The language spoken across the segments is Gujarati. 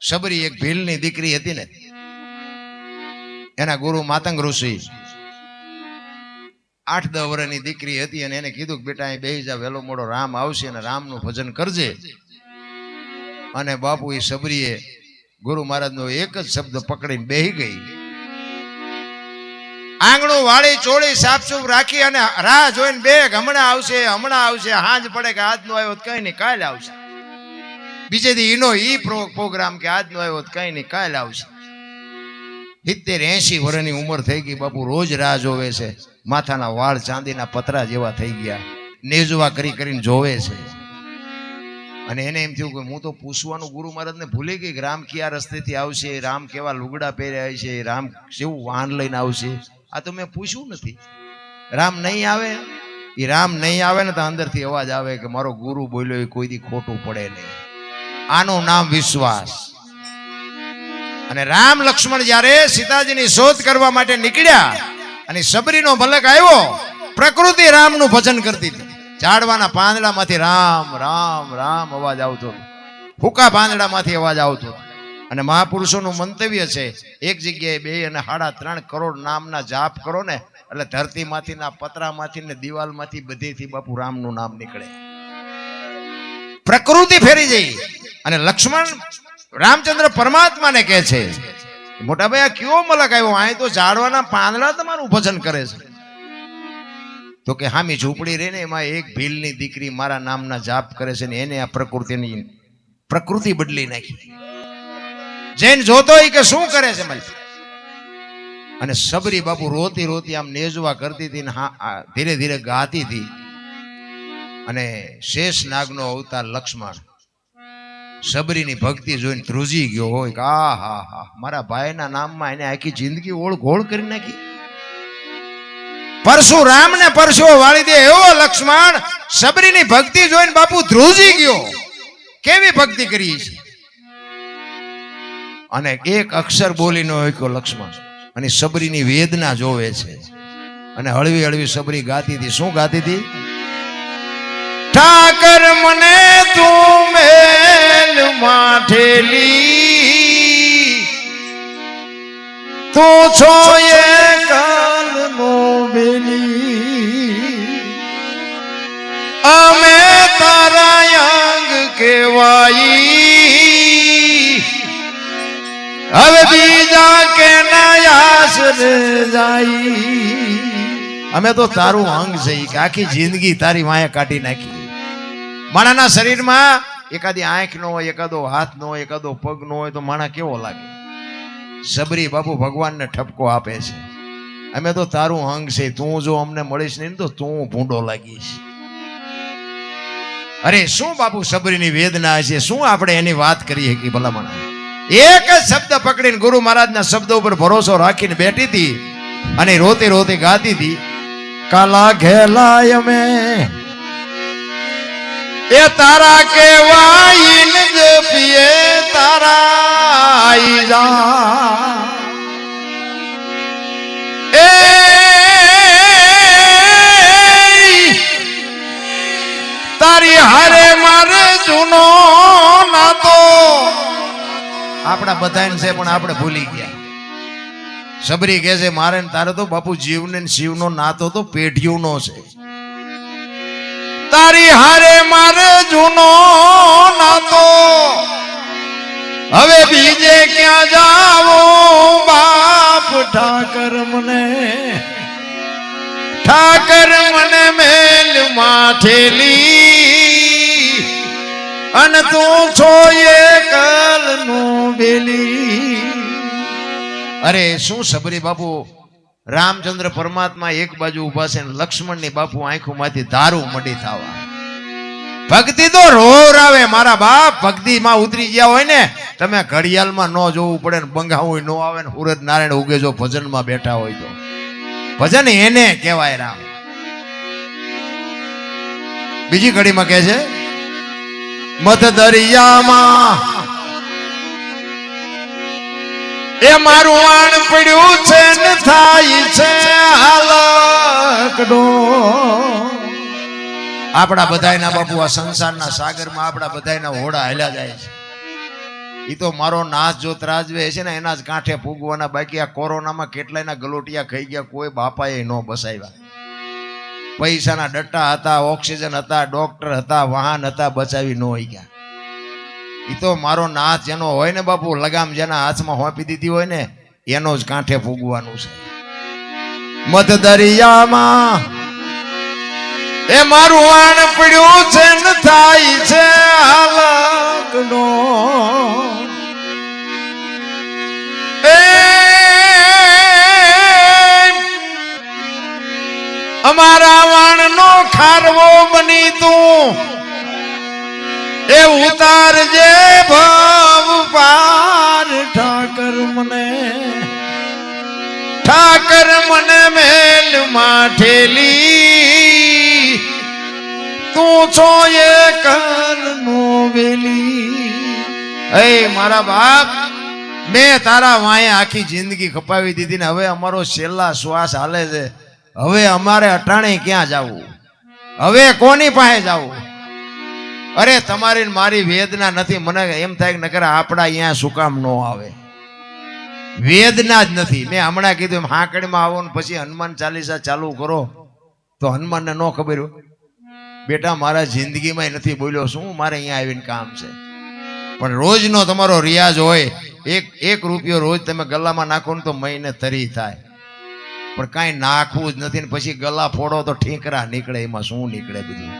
શબરી એક ભીલની દીકરી હતી ને, એના ગુરુ માતંગ ઋષિ. આઠ દસ વર્ષની દીકરી હતી અને એને કીધું કે બેટા, અહીં બેસી જા, વહેલો મોડો રામ આવશે અને રામનું ભજન કરજે. અને બાપુ એ સબરીએ ગુરુ મહારાજનો એક જ શબ્દ પકડીને બેહી ગઈ. આંગણું વાળી ચોળી સાફસૂફ રાખી અને રાહ જોઈને બે હમણાં આવશે હમણાં આવશે, હાંજ પડે કે આજનો આવ્યો કઈ નહીં, કાલે આવશે. બીજે દી એનો ઈ પ્રોગ્રામ કે આજનો આવ્યો કઈ નહીં, કાલ આવશે. સિત્તેર એસી વર્ષની ઉંમર થઈ ગઈ બાપુ, રોજ રાહ જોવે છે. માથાના વાળ ચાંદીના પતરા જેવા થઈ ગયા. નેજવા કરી કરીને જોવે છે. અને એને એમ થયું કે હું તો પૂછવાનું ગુરુ મહારાજને ભૂલી ગઈ રામ કયા રસ્તેથી આવશે, રામ કેવા લુગડા પહેર્યા છે, રામ કેવું વાહન લઈને આવશે. આ તો મેં પૂછ્યું નથી. રામ નહીં આવે? એ રામ નહીં આવે ને તો અંદરથી અવાજ આવે કે મારો ગુરુ બોલ્યો એ કોઈ દી ખોટું પડે નહીં. આનું નામ વિશ્વાસ. અને રામ લક્ષ્મણ જ્યારે સીતાજીની શોધ કરવા માટે નીકળ્યા અને સબરીનો ભલક આવ્યો, પ્રકૃતિ રામનું ભજન કરતી હતી. ઝાડવાના પાંદડામાંથી રામ રામ રામ અવાજ આવતો ફૂકા પાંદડામાંથી અવાજ આવતો અને મહાપુરુષોનું મંતવ્ય છે, એક જગ્યાએ બે અને સાડા ત્રણ કરોડ નામના જાપ કરો ને, એટલે ધરતીમાંથી પતરામાંથી ને દિવાલમાંથી બધેથી બાપુ રામનું નામ નીકળે. પ્રકૃતિ ફેરી જઈ. અને લક્ષ્મણ રામચંદ્ર પરમાત્માને કહે છે, મોટા ભાઈ, આ કયો મલક આવ્યો? અહીં તો ઝાડવાના પાંદડા તમારું ભજન કરે છે. તો કે હામી ઝૂંપડી રહી ને એમાં એક ભીલની દીકરી મારા નામના જાપ કરે છે ને એને આ પ્રકૃતિની પ્રકૃતિ બદલી નાખી. જૈન જોતો કે શું કરે છે મારી અને સબરી બાપુ રોતી રોતી આમ નેજવા કરતી હતી ધીરે ધીરે ગાતી હતી. અને શેષ નાગનો અવતાર લક્ષ્મણ સબરીની ભક્તિ જોઈને ધ્રુજી ગયો હોય કે આ, હા હા, મારા ભાઈના નામમાં એને આખી જિંદગી ઓળઘોળ કરી નાખી. પરશુરામ ને પરશુઓ વાળી દે. એવો લક્ષ્મણ સબરીની ભક્તિ જોઈને બાપુ ધ્રુજી ગયો. કેવી ભક્તિ કરી છે? અને એક અક્ષર બોલીનો હોય લક્ષ્મણ. અને સબરીની વેદના જોવે છે. અને હળવી હળવી સબરી ગાતી હતી. શું ગાતી હતી? ઠાકર મને તું મેલ માઠેલી. તું છો એ કાલનો બેલી. અમે તારા યાંગ કેવાઈ હવે બીજા કે આશરે જાય. અમે તો તારું અંગ છે આખી જિંદગી તારી માયા કાઢી નાખી. માણાના શરીરમાં એકાદી આંખ નો હોય, એકાદો હાથ નો હોય, એકાદો પગ નો હોય તો માણા કેવો લાગે? સબરી બાપુ ભગવાનને ઠપકો આપે છે. અમે તો તારું અંગ છે, તું જો અમને મળીશ નહીં તો તું ભૂંડો લાગીશ. અરે શું બાપુ સબરીની વેદના છે? શું આપણે એની વાત કરીએ કે ભલામણ? એક જ શબ્દ પકડીને ગુરુ મહારાજના શબ્દ ઉપર ભરોસો રાખીને બેઠી હતી અને રોતે રોતે ગાતી હતી, કાલા ઘેલાય અમે એ તારા કેવાઈન જ પીએ તારા જા. એ, તારી હારે મારે જૂનો નાતો. આપણા બધાને છે, પણ આપણે ભૂલી ગયા. સબરી કહે છે, મારે તારે તો બાપુ જીવને શિવનો નાતો તો પેઢીઓનો છે. તારી હારે મારે જૂનો નાતો. હવે બીજે ક્યાં જાવો? બાપ ઠાકર મને. ઠાકર મને મેલ માઠેલી. અને તું છો એ કલનું બેલી. અરે, શું સબરી બાપુ? રામચંદ્ર પરમાત્મા એક બાજુ ઊભા છે લક્ષ્મણની બાપુ આંખોમાંથી ધારું મડી થવા. ભક્તિ તો રોર આવે, મારા બાપ, ભક્તિમાં ઉતરી ગયા હોય ને, તમે ઘડિયાળમાં ન જોવું પડે ને બંગાવું ન આવે ને સુરત નારાયણ ઉગે જો ભજનમાં બેઠા હોય તો. ભજન એને કહેવાય રામ. બીજી ઘડીમાં કહે છે મત દરિયામાં એ મારું આણ પડ્યું છે ને થાય આપણા બધાયના બાપુ આ સંસારના સાગરમાં આપણા બધાયના હોડા હાલ્યા જાય છે. એ તો મારો નાશ જો ત્રાજવે છે ને, એના જ કાંઠે ફૂગવાના બાકી આ કોરોનામાં કેટલાયના ગલોટિયા ખાઈ ગયા, કોઈ બાપાએ ન બસાવ્યા. પૈસાના ડટ્ટા હતા, ઓક્સિજન હતા, ડોક્ટર હતા, વાહન હતા, બચાવી ન હોય ગયા. એ તો મારો નાશ જેનો હોય ને બાપુ, લગામ જેના હાથમાં હોંપી દીધી હોય ને, એનો જ કાંઠે ફૂગવાનું છે. મધ દરિયામાં એ મારું વાણ પડ્યું છે, ને થાય છે હાલકનો. એ અમારા વાણનો ખારવો બની તું. એ ઉતારજે ભાવ પાર, ઠાકર મને. ઠાકર મને મેલ માઠેલી. મારા બાપ મેં તારા વાંએ આખી જિંદગી ખપાવી દીધી ને હવે અમારો છેલ્લા શ્વાસ હાલે છે. હવે અમારે અટાણે ક્યાં જવું? હવે કોની પાસે જવું? અરે તમારી મારી વેદના નથી. મને એમ થાય કે નકર આપણા અહીંયા શું કામ ન આવે. વેદના જ નથી. મેં હમણાં કીધું હાંકડીમાં આવો ને પછી હનુમાન ચાલીસા ચાલુ કરો. તો હનુમાનને ન ખબર હોય. બેટા, મારા જિંદગીમાં નથી બોલ્યો શું? મારે અહીંયા આવીને કામ છે. પણ રોજનો તમારો રિયાઝ હોય, એક એક રૂપિયો રોજ તમે ગલામાં નાખો ને તો મહિને તરી થાય. પણ કાંઈ નાખવું જ નથી ને પછી ગલા ફોડો તો ઠીકરા નીકળે, એમાં શું નીકળે બધું?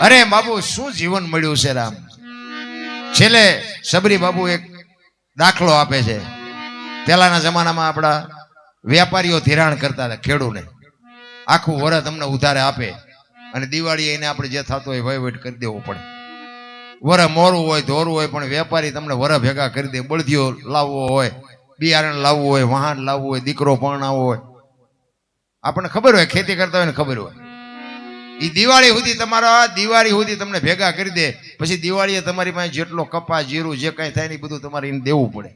અરે બાબુ, શું જીવન મળ્યું છે રામ? છેલ્લે સબરી બાબુ એક દાખલો આપે છે. પહેલાના જમાનામાં આપણા વેપારીઓ ધિરાણ કરતા હતા ખેડૂને. આખું વરસ તમને ઉધારે આપે. અને દિવાળી એને આપણે જે થતો હોય વહીવટ કરી દેવો પડે. વર મોરું હોય, ધોરું હોય, પણ વેપારી તમને વર ભેગા કરી દે. બળદીઓ લાવવો હોય, બિયારણ લાવવું હોય, વાહન લાવવું હોય, દીકરો પરણાવવો હોય. આપણને ખબર હોય, ખેતી કરતા હોય ને ખબર હોય. એ દિવાળી સુધી તમારા, દિવાળી સુધી તમને ભેગા કરી દે. પછી દિવાળીએ તમારી પાસે જેટલો કપા જીરું, જે કાંઈ થાય ને બધું તમારે એને દેવું પડે.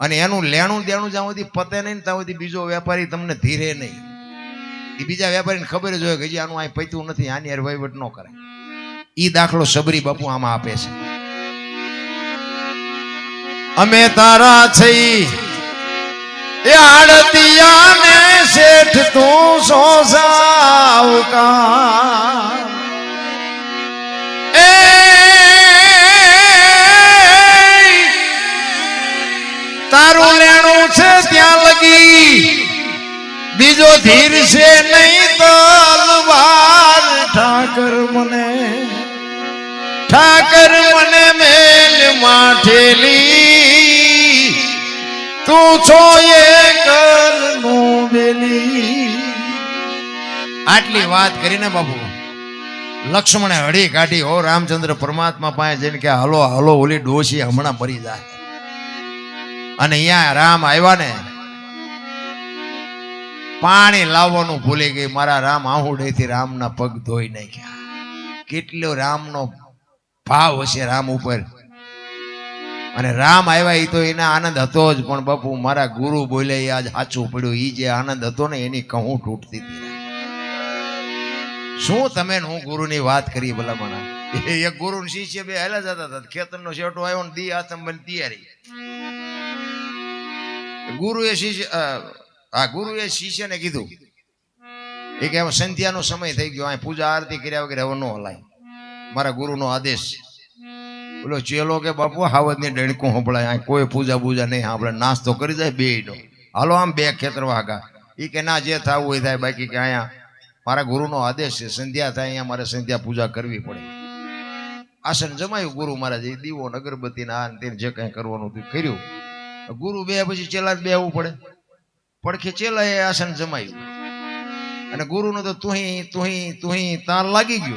અને એનું લેણું દેણું જ્યાં સુધી પતે નહીં ત્યાં સુધી બીજો વેપારી તમને ધીરે નહીં. એ બીજા વેપારીને ખબર જ હોય કે આનું અહીં પૈતું નથી, આની યાર વહીવટ ન કરે એ દાખલો સબરી બાપુ આમાં આપે છે. અમે તારા છે એ આડતિયાને શેઠ તું સોસાવકા એ તારું બીજો ધીર છે નહીં તલવાર ઠાકર મને ઠાકર મને મેલ માઠેલી. તું છો એ કરનો આટલી વાત કરીને બાબુ લક્ષ્મણે હળી કાઢી ઓ રામચંદ્ર, પરમાત્મા પાસે જઈને કે, હલો હલો, ઓલી ડોશી હમણાં મરી જાય. અને અહીંયા રામ આવ્યા ને પાણી લાવવાનું ભૂલી ગઈ. મારા રામ આહુડેથી રામના પગ ધોઈ નાખ્યા. કેટલો રામનો ભાવ હશે રામ ઉપર? અને રામ આવ્યા એ તો એના આનંદ હતો જ, પણ બાપુ મારા ગુરુ બોલે આજ સાચું પડ્યું. એ જે આનંદ હતો ને એની કહું તૂટતી હતી. શું તમે હું ગુરુની વાત કરી ભલા મને એક ગુરુ શિષ્ય બે હેલા જતા હતા. ખેતરનો શેઠો આવ્યો ને દી આસમ બની તૈયારી ગુરુ એ શિષ્ય આ ગુરુએ શિષ્યને કીધું એ કે હવે સંધ્યાનો સમય થઈ ગયો, અહીં પૂજા આરતી કર્યા વગેરે હવે ન હલાય. મારા ગુરુનો આદેશ બોલો, ચેલો કે બાપુ, હાવજની ડણકું સંભળાય, અહીં કોઈ પૂજા પૂજા નહીં આપણે નાસ્તો કરી જાય બે હાલો આમ બે ખેતર વાગા એ કે ના, જે થવું હોય થાય, બાકી કે અહીંયા મારા ગુરુનો આદેશ છે. સંધ્યા થાય, અહીંયા મારે સંધ્યા પૂજા કરવી પડે. આસન જમાયું ગુરુ મહારાજ એ દીવો અગરબત્તી ને આ જે કંઈ કરવાનું હતું કર્યું. ગુરુ બે, પછી ચેલા જ આવવું પડે. પડખે ચેલા એ આસન જમાયું. અને ગુરુનું તો તુહી તુહી તુહી તાર લાગી ગયો.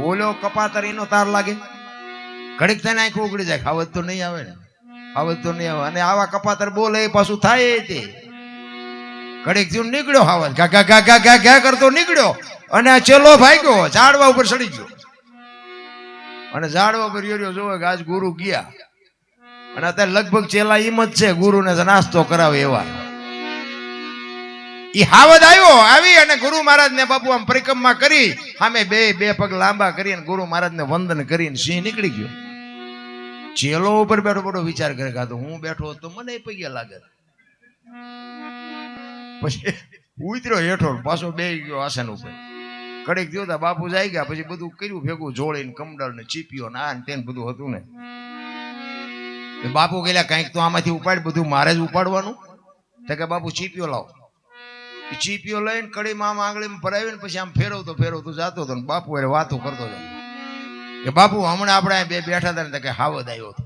ઓલો કપાતર એનો તાર લાગે. ઘડીક થઈને આંખો ઉગડી જાય ખાવત તો નહીં આવે ને. ખાવત તો નહીં આવે. અને આવા કપાતર બોલે એ પાછું થાય તે. ઘડીક થયું નીકળ્યો હાવત ઘા ગા ગા ગા ગા કરતો નીકળ્યો. અને આ ચેલો ભાગ્યો, ઝાડવા ઉપર ચડી ગયો. અને ઝાડવા ઉપર યોર્યો જોવે કે આજ ગુરુ ગયા. અને અત્યારે લગભગ ચેલા એમ જ છે, ગુરુને નાસ્તો કરાવે એવા. એ હાવદ આવ્યો, આવી અને ગુરુ મહારાજ ને બાપુ આમ પરિક્રમા કરી, સામે બે બે પગ લાંબા કરી અને ગુરુ મહારાજ ને વંદન કરીને સિંહ નીકળી ગયો. ચેલો ઉપર બેઠો બેઠો વિચાર કરે કે તો હું બેઠો તો મને પગે લાગે. પછી ઉતર્યો હેઠો, પાછો બે ગયો આસન ઉપર. કડીક થયો તા બાપુ જાય ગયા પછી બધું કર્યું, ભેગું જોડીને કમડલ ને ચીપ્યો ને આ ને તેને બધું હતું ને. બાપુ ગયેલા કંઈક તો આમાંથી ઉપાડ, બધું મારે જ ઉપાડવાનું? તો કે બાપુ ચીપીઓ લાવો. ચીપીઓ લઈને કડીમાં આમ આંગળીમાં ભરાવીને પછી આમ ફેરવતો ફેરવતો જતો હતો ને બાપુ એ વાતો કરતો હતો કે બાપુ, હમણાં આપણે બે બેઠા હતા ને કે હાવદ આવ્યો હતો.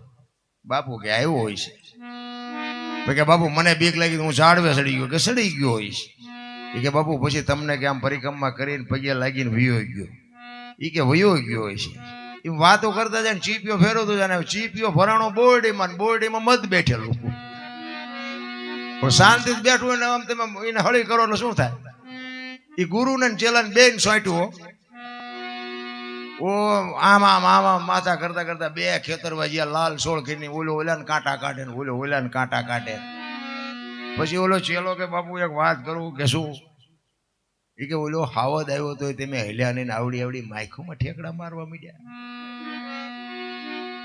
બાપુ કે આવ્યો હોય છે. કે બાપુ, મને બીક લાગી હું ઝાડવે સડી ગયો. કે સડી ગયો હોઈશ એ કે બાપુ, પછી તમને કે આમ પરિક્રમા કરીને પગે લાગીને વયો ગયો. એ કે વયો ગયો હોય છે. એ વાતો કરતા જાય ને ચીપીઓ ફેરવતો જાય ને ચીપીઓ ભરાણો બોરડીમાં બોરડીમાં મત બેઠેલું શાંતિ બેઠું હોય ને આમ તમે એને હળી કરો એટલે શું થાય? એ ગુરુને ને ચેલાને બેન સોંટ્યું ઓ આમ આમ આમ આમ માથા કરતા કરતા બે ખેતર વાજ્યા લાલ સોળ ખીની ઓલો ઓલાને કાંટા કાઢે ને ઓલો ઓલાને કાંટા કાઢે. પછી ઓલો ચેલો કે, બાપુ, એક વાત કરું કે શું? એ કે ઓલો હાવદ આવ્યો તો તમે હલ્યા ને આવડી આવડી માયખુમાં ઠેકડા મારવા માંડ્યા.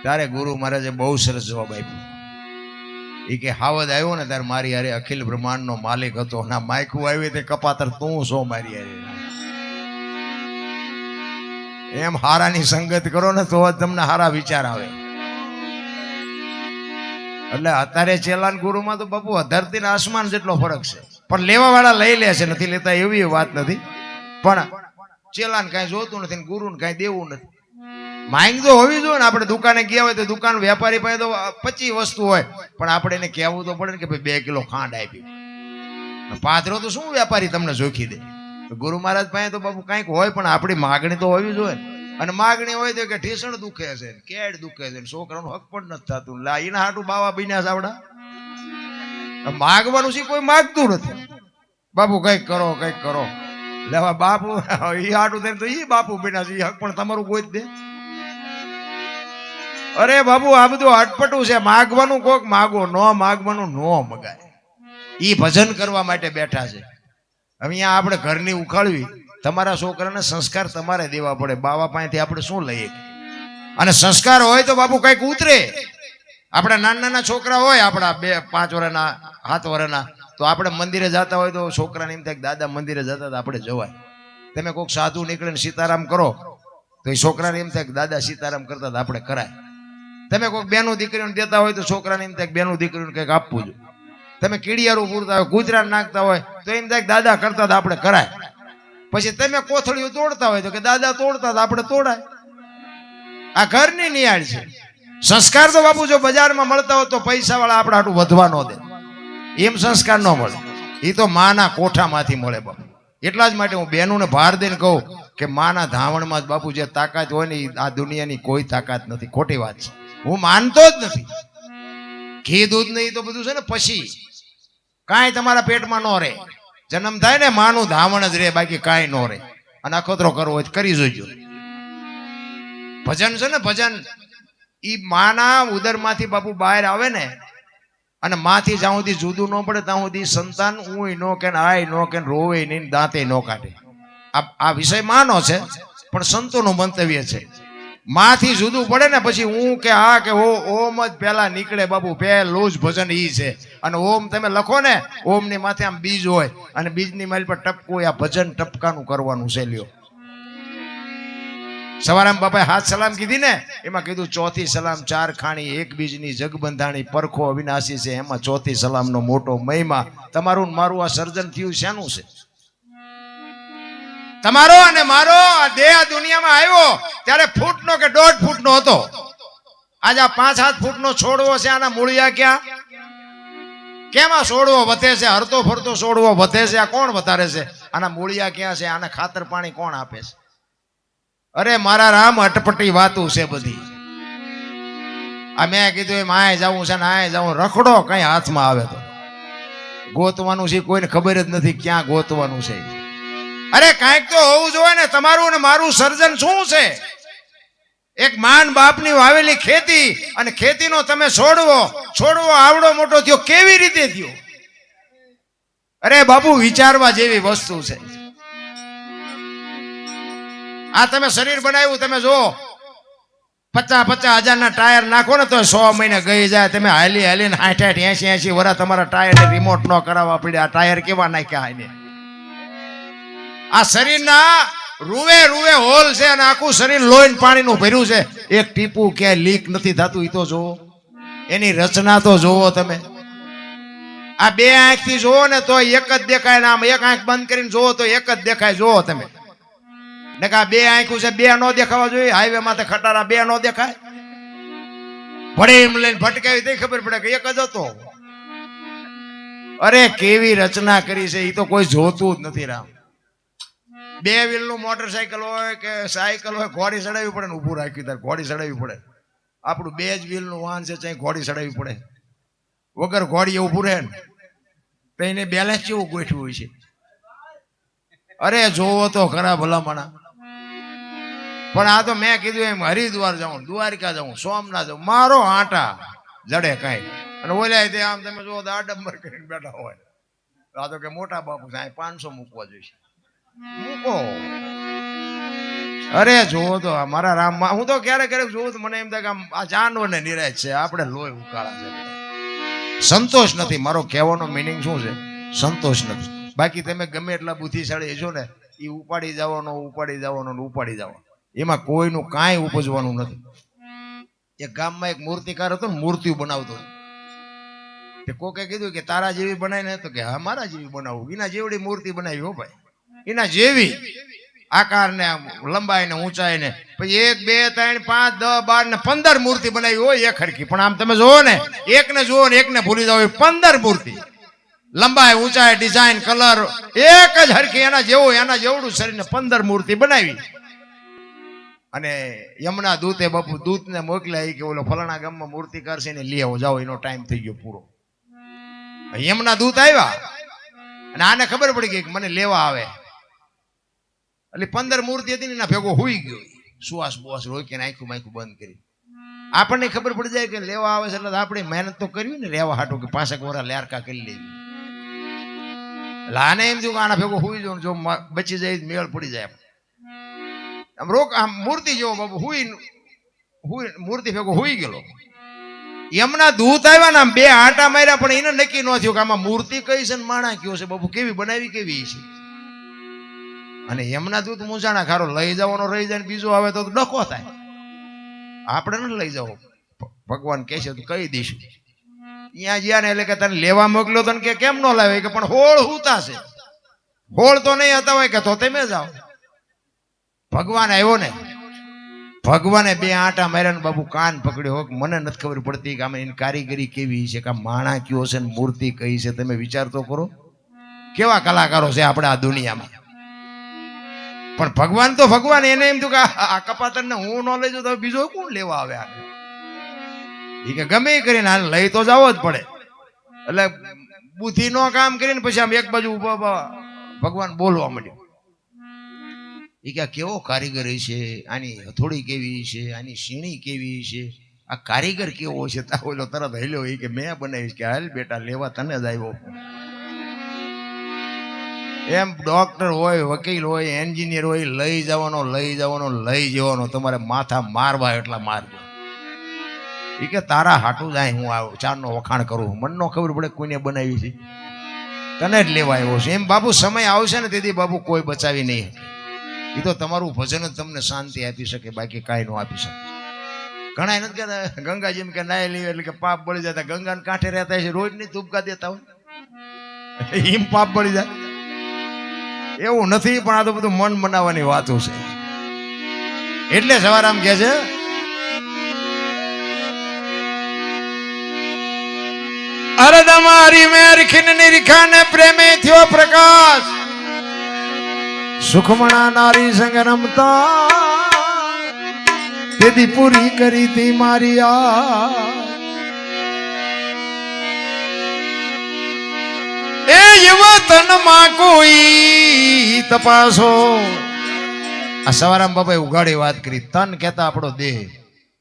ત્યારે ગુરુ મહારાજે બહુ સરસ જવાબ આપ્યો. એ કે હાવદ આવ્યો ને ત્યારે મારી હારે અખિલ બ્રહ્માંડનો માલિક હતો ના માયકું આવી તે કપાતર તું છો મારી હારે? એમ હારાની સંગત કરો ને તો તમને હારા વિચાર આવે. એટલે અત્યારે ચેલાન ગુરુમાં તો બાપુ ને આસમાન જેટલો ફરક છે. પણ લેવા વાળા લઈ લે છે, નથી લેતા એવી વાત નથી. પણ ચેલાન કાંઈ જોતું નથી ને ગુરુને કાંઈ દેવું નથી. માંગ તો હોવી જોઈએ ને, આપણે દુકાને ગયા હોય તો દુકાન વેપારી પાસે તો પચી વસ્તુ હોય. પણ આપણે એને કહેવું તો પડે ને કે ભાઈ બે કિલો ખાંડ આપી. પાથરો તો શું વેપારી તમને જોખી દે? ગુરુ મહારાજ પાસે તો બાપુ કંઈક હોય, પણ આપણી માગણી તો હોવી જોઈએ ને. અને માગણી હોય તો કે ઠેસણ દુખે છે કેડ દુખે છે ને, છોકરાનું હક પણ નથી થતું. લા એના હાટું બાવા બીના સાવડા માગવાનું છે, કોઈ માગતું નથી. બાપુ, કંઈક કરો કંઈક કરો. લેવા બાપુ એ આટું થઈને તો એ બાપુ બેઠા છે હક પણ તમારું કોઈ જ દે. અરે બાબુ આ બધું અટપટું છે. માગવાનું કોક માગો, ન માગવાનું નો મગાય. એ ભજન કરવા માટે બેઠા છે. અહીંયા આપણે ઘરની ઉખાડવી. તમારા છોકરાને સંસ્કાર તમારે દેવા પડે. બાવા પાસેથી આપણે શું લઈએ? અને સંસ્કાર હોય તો બાપુ કંઈક ઉતરે. આપણા નાના નાના છોકરા હોય, આપણા બે, પાંચ વર્ષના સાત વર્ષના તો આપણે મંદિરે જતા હોય તો છોકરાને એમ થાય દાદા મંદિરે જતા હતા, આપણે જવાય. તમે કોઈક સાધુ નીકળીને સીતારામ કરો, તો એ છોકરાને એમ થાય દાદા સીતારામ કરતા હતા, આપણે કરાય. તમે કોઈક બેનું દીકરીઓને દેતા હોય તો છોકરાને એમ થાય કે બેનું દીકરીઓને કંઈક આપવું જોઈએ. તમે કીડિયારું પૂરતા હોય ગુજરાત નાખતા હોય, તો એમ થાય દાદા કરતા હતા, આપણે કરાય. પછી તમે કોથળીઓ તોડતા હોય તો કે દાદા તોડતા હતા, આપણે તોડાય. આ ઘરની નિયાળ છે. સંસ્કાર તો બાપુ જો બજારમાં મળતા હોય તો પૈસા વાળા આપણે આટલું વધવા ન દે. એમ સંસ્કાર ન મળે. એ તો માના કોઠામાંથી મળે બાપુ. એટલા જ માટે હું બહેનોને ભાર દઈને કહું કે માના ધાવણમાં જ બાપુ જે તાકાત હોય ને આ દુનિયાની કોઈ તાકાત નથી. ખોટી વાત છે. હું માનતો જ નથી. ઘી, દૂધ નહીં તો બધું છે ને પછી. કાંઈ તમારા પેટમાં ન રહે. જન્મ થાય ને માનું ધાવણ જ રહે, બાકી કાંઈ ન રહે. અને અખતરો કરવો હોય કરી જોઈજો ભજન છે ને ભજન. ઈ માના ઉદરમાંથી બાપુ બહાર આવે ને, અને માથી જ્યાં સુધી જુદું ન પડે ત્યાં સુધી સંતાન ઊંય નો કે આય નો કે રોવે નહીં દાંતે ન કાઢે. આ વિષય માનો છે, પણ સંતોનું મંતવ્ય છે. માથી જુદું પડે ને પછી હું કે હા કે હો, ઓમ જ પેલા નીકળે બાપુ, પહેલું જ ભજન ઈ છે. અને ઓમ તમે લખો ને ઓમની માથે આમ બીજ હોય, અને બીજની મારી પર ટપકું આ ભજન ટપકાનું કરવાનું છે લ્યો. સવારામ બાપાએ હાથ સલામ કીધી ને, એમાં કીધું, ચોથી સલામ, ચાર ખાણી, એક બીજની જગબંધાણી, પરખો અવિનાશી છે. એમાં ચોથી સલામનો મોટો મહિમા, તમારું મારું આ સર્જન થયું શેનું છે? તમારો અને મારો આ દેહ દુનિયામાં આવ્યો ત્યારે ફૂટનો કે દોઢ ફૂટનો હતો. આજે આ પાંચ સાત ફૂટનો છોડવો છે, આના મૂળિયા ક્યાં? કેમાં છોડવો વધે છે? હરતો ફરતો છોડવો વધે છે? આ કોણ વધારે છે? આના મૂળિયા ક્યાં છે? આને ખાતર પાણી કોણ આપે છે? અરે, મારા રામ અટપટી વાતું છે બધી. આ મેં કીધું એમ, આય જવું છે ને, આય જવું રખડો કઈ હાથમાં આવે તો. ગોતવાનું છે, કોઈને ખબર જ નથી ક્યાં ગોતવાનું છે. અરે, કાંઈક તો હોવું જોઈએ ને, તમારું ને મારું સર્જન શું છે? એક માન બાપની વાવેલી ખેતી અને ખેતીનો તમે છોડવો છોડવો આવડો મોટો થયો, કેવી રીતે થયો? અરે, બાપુ, વિચારવા જેવી વસ્તુ છે. આ તમે શરીર બનાવ્યું, તમે જુઓ. પચાસ પચાસ હજારના ટાયર નાખો ને તો સો મહિને ગઈ જાય. તમે હાલી હાલીને આઠ આઠ એસી એસી વરા તમારા ટાયર રિમોટ ન કરાવવા પડે. આ ટાયર કેવા નાખ્યા હાલી આ શરીરના રૂવે રૂવે હોલ છે અને આખું શરીર લોહીન પાણીનું ભર્યું છે. એક ટીપું ક્યાંય લીક નથી થતું એ તો જુઓ. એની રચના તો જુઓ તમે. આ બે આંખથી જુઓ ને તો એક જ દેખાય ને આમ એક આંખ બંધ કરીને જુઓ તો એક જ દેખાય. જુઓ તમે. ને કા બે આંખું છે, બે નો દેખાવા જોઈએ. હાઈવે માથે ખટારા બે નો દેખાય. ભડે એમ લઈને ભટકાવી તે ખબર પડે કે એક જ હતો. અરે કેવી રચના કરી છે એ તો કોઈ જોતું જ નથી રામ. બે વ્હીલનું મોટરસાયકલ હોય કે સાયકલ હોય, ઘોડી ચડાવવી પડે ને ઊભું રાખ્યું ત્યારે ઘોડી ચડાવવી પડે. આપણું બે જ વ્હીલનું વાહન છે ત્યાં ઘોડી ચડાવવી પડે. વગર ઘોડી ઊભું રહે ને, તો એને બેલેન્સ કેવું ગોઠવું હોય છે? અરે જોવો તો ખરા ભલામણા. પણ આ તો મેં કીધું એમ, હરિદ્વાર જાઉં, દ્વારિકા જાઉં, સોમનાથ જાઉં, મારો આટા જડે કાંઈ. અને ઓલા તે આમ તમે જુઓ આડંબર કરીને બેઠા હોય. આ તો કે મોટા બાપુ છે પાંચસો મૂકવા જોઈશે. મૂકો. અરે જોવો તો મારા રામ હું તો ક્યારેક ક્યારેક જોઉં તો મને એમ થાય કે આ જાનવર ને નિરાશ છે, આપણે લોહી ઉકાળા છે. સંતોષ નથી, મારો કહેવાનો મિનિંગ શું છે? સંતોષ નથી. બાકી તમે ગમે એટલા બુદ્ધિશાળી છો ને એ ઉપાડી જવાનો ઉપાડી જવાનો ઉપાડી જવાનો. એમાં કોઈનું કાંઈ ઉપજવાનું નથી. એક ગામમાં એક મૂર્તિકાર હતો ને, મૂર્તિઓ બનાવતો તે કોકે કીધું કે તારા જેવી બનાવી ને તો કે હા, મારા જેવી બનાવું. એના જેવડી મૂર્તિ બનાવી હો ભાઈ. એના જેવી ને આમ લંબાઈ ને ઊંચાઈ ને પછી એક, બે, ત્રણ, પાંચ, દસ, બાર ને પંદર મૂર્તિ બનાવી હોય એક હરખી. પણ આમ તમે જુઓ ને એક ને જુઓ ને એક ને ભૂલી જાવ પંદર મૂર્તિ. લંબાઈ, ઊંચાઈ, ડિઝાઇન, કલર, એક જ હરખી એના જેવું, એના જેવડું શરીરને પંદર મૂર્તિ બનાવી. અને યમના દૂતે બાપુ દૂતને મોકલ્યા કે ઓલો ફલાણા ગામમાં મૂર્તિ કરશે ને લઈ આવો જાઓ, એનો ટાઈમ થઈ ગયો પૂરો. યમના દૂત આવ્યા. અને આને ખબર પડી ગઈ કે મને લેવા આવે. એટલે પંદર મૂર્તિ હતી ને એના ભેગો હોઈ ગયો. સુવાસ બુવાસ રોકીને આંખું માખું બંધ કરી. આપણને ખબર પડી જાય કે લેવા આવે છે એટલે આપણે મહેનત તો કરવી ને લેવા હાટું કે પાસે વરા લેરકા કરી લેવી. એટલે આને એમ થયું કે આના ભેગો હોઈ જાઉં જો બચી જાય મેળ પડી જાય આમ રોક આમ મૂર્તિ જેવો બાબુ હુઈ હુઈ મૂર્તિ ભેગો હુઈ ગયેલો. એમના દૂત આવ્યા ને આમ બે આંટા માર્યા, પણ એને નક્કી ન થયું કે આમાં મૂર્તિ કઈ છે માણા કયો છે. બાબુ કેવી બનાવી, કેવી છે? અને એમના દૂત મૂંઝાણા ખારો, લઈ જવાનો રહી જાય બીજો આવે તો ડખો થાય. આપણે ન લઈ જાવ. ભગવાન કહે છે, તો કહી દઈશું. ત્યાં જ્યાં ને એટલે કે તને લેવા મોકલ્યો તને કે કેમ ન લાવે કે, પણ હોળ હુતા છે. હોળ તો નહીં હતા હોય કે તો તમે જાઓ. ભગવાન આવ્યો ને, ભગવાને બે આંટા માર્યા બાબુ કાન પકડ્યો. હોય મને નથી ખબર પડતી કે આમ એની કારીગરી કેવી છે, કે માણા કયો છે ને મૂર્તિ કઈ છે, તમે વિચાર તો કરો. કેવા કલાકારો છે આપણે આ દુનિયામાં. પણ ભગવાન તો ભગવાન, એને એમ થયું કે આ કપાતરને હું ન લઈ જાઉં તો બીજો કોણ લેવા આવે આ એ કે ગમે કરીને, હાલ લઈ તો જવો જ પડે. એટલે બુદ્ધિ નો કામ કરીને પછી આમ એક બાજુ ભગવાન બોલવા માંડ્યો. એ કે આ કેવો કારીગર છે? આની હથોડી કેવી છે? આની સીણી કેવી છે? આ કારીગર કેવો છે? તા ઓલો તરત હેલ્યો એ કે મેં બનાવીશ કે હાલ બેટા લેવા તને જ આવ્યો. એમ ડોક્ટર હોય, વકીલ હોય એન્જિનિયર હોય, લઈ જવાનો લઈ જવાનો લઈ જવાનો, તમારે માથા મારવા એટલા મારજો એ કે તારા હાટું જાય હું આવું ચારનો વખાણ કરું મનનો ખબર પડે કોઈને બનાવી છે. તને જ લેવા આવ્યો છે. એમ બાપુ સમય આવશે ને તેથી બાબુ કોઈ બચાવી નહીં. એ તો તમારું ભજન જ તમને શાંતિ આપી શકે, બાકી કાંઈ ન આપી શકે. ઘણા નથી કહેતા, ગંગાજી કે નાય લેવી એટલે કે પાપ બળી જતા ગંગા કાંઠે રહેતા છે, રોજની ધૂપકા દેતા હોય. એમ પાપ બળી જાય. એવું નથી, પણ આ તો બધું મન બનાવવાની વાતો છે. એટલે સવારામ કે છે, અરે તમારી મેર ખીનની રીખાને પ્રેમે થયો પ્રકાશ. સુખમણા નારી સંગ રમતા તેથી પૂરી કરી તી મારી આ એ યુવતનમાં કોઈ તપાસો. આ સવારામ બાપાએ ઉઘાડી વાત કરી. તન કહેતા આપણો દેહ.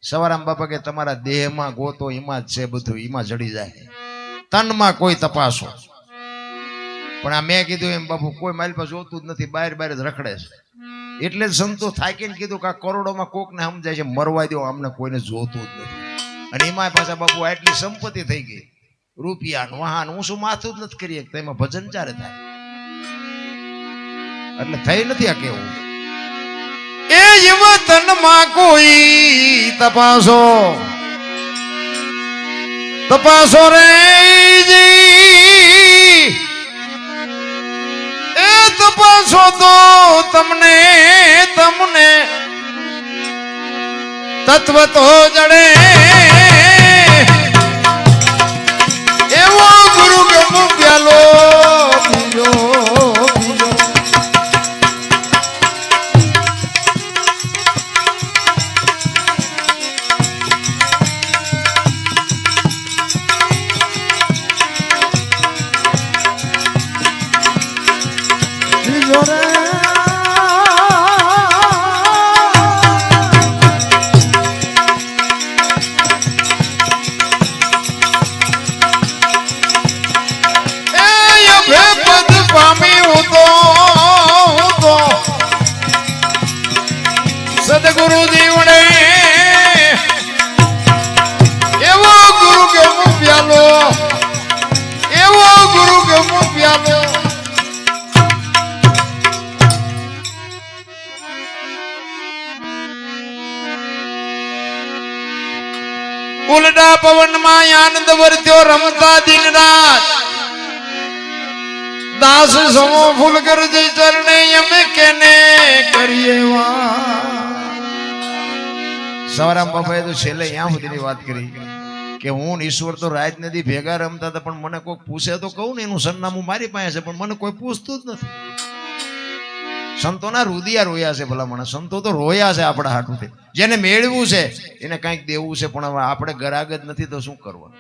સવારામ બાપા કે તમારા દેહમાં ગોતો, એમાં જ છે બધું, એમાં જડી જાય. તનમાં કોઈ તપાસો. પણ આ મેં કીધું એમ બાપુ કોઈ મારી પાસે જોતું જ નથી બહાર બહાર જ રખડે છે. એટલે જ સંતો થાકીને કીધું કે આ કરોડોમાં કોકને સમજાય છે મરવા દો અમને કોઈને જોતું જ નથી. અને એમાં પાછા બાપુ આટલી સંપત્તિ થઈ ગઈ. રૂપિયાનું વાહન હું શું માથું જ નથી કરી શકતા એમાં ભજન ચારે થાય. એટલે થઈ નથી આ કેવું. એ યુવતનમાં કોઈ તપાસો. તપાસો રે જી. તપાસો તો તમને તમને તત્વ તો જડે. ઉલડા પવનમાં આનંદ વર્ત્યો રમતા દિન રાત. દાસ સમો ફૂલ કરજે ચરણે, અમે કેને કરીએ સવારામ બાપાએ તો છેલ્લે ત્યાં સુધીની વાત કરી કે હું ઈશ્વર તો રાજ નદી ભેગા રમતા હતા, પણ મને કોઈ પૂછે તો કહું ને, એનું સરનામું મારી પાસે છે, પણ મને કોઈ પૂછતું જ નથી. સંતોના રુદિયા રોયા છે ભલા મને. સંતો તો રોયા છે આપણા હાટુથી. જેને મેળવું છે, એને કાંઈક દેવું છે, પણ હવે આપણે ગરાગ જ નથી તો શું કરવાનું?